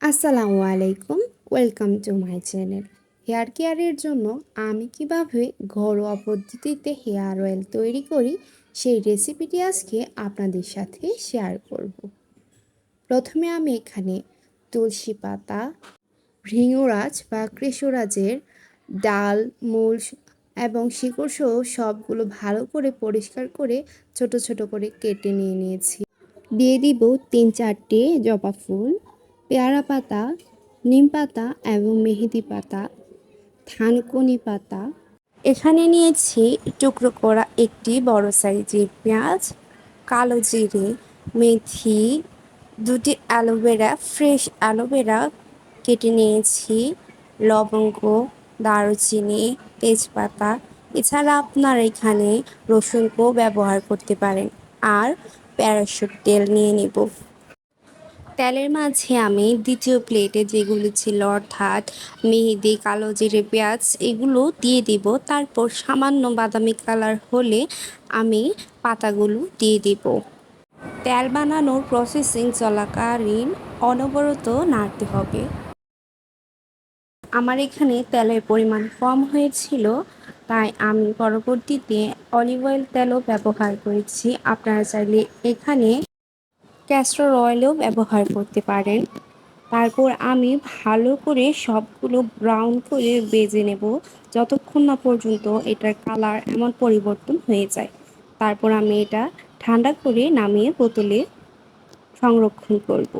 আসসালামু আলাইকুম, welcome to my channel. Hair কেয়ারের জন্য আমি কীভাবে ঘরোয়া পদ্ধতিতে হেয়ার অয়েল তৈরি করি সেই রেসিপিটি আজকে আপনাদের সাথে শেয়ার করব। প্রথমে আমি এখানে তুলসী পাতা, ভৃঙ্গরাজ বা কৃষ্ণরাজের ডাল, মূল এবং শিকড় সহ সবগুলো ভালো করে পরিষ্কার করে ছোট ছোট করে কেটে নিয়ে নিয়েছি। দিয়ে দিব তিন চারটে জবা ফুল। পেয়ারা পাতা, নিম পাতা এবং মেহেদি পাতা থানকুনি পাতা। এখানে নিয়েছি টুকরো করা একটি বড় সাইজের পেঁয়াজ, কালো জিরে, মেথি, দুটি অ্যালোভেরা, ফ্রেশ অ্যালোভেরা কেটে নিয়েছি, লবঙ্গ, দারুচিনি, তেজপাতা। এছাড়া আপনারা এখানে রসুনকেও ব্যবহার করতে পারেন। আর প্যারাশুট তেল নিয়ে নেব। তেলের মাঝে আমি দ্বিতীয় প্লেটে যেগুলো ছিল অর্থাৎ মেহেদি, কালো জিরে, পেঁয়াজ, এগুলো দিয়ে দিব। তারপর সামান্য বাদামি কালার হলে আমি পাতাগুলো দিয়ে দিব। তেল বানানোর প্রসেসিং চলাকালীন অনবরত নাড়তে হবে। আমার এখানে তেলের পরিমাণ কম হয়েছিল, তাই আমি পরবর্তীতে অলিভ অয়েল তেলও ব্যবহার করেছি। আপনারা চাইলে এখানে ক্যাস্টর অয়েলও ব্যবহার করতে পারেন। তারপর আমি ভালো করে সবগুলো ব্রাউন করে বেজে নেব। যতক্ষণ না পর্যন্ত এটার কালার এমন পরিবর্তন হয়ে যায়। তারপর আমি এটা ঠান্ডা করে নামিয়ে বোতলে সংরক্ষণ করব।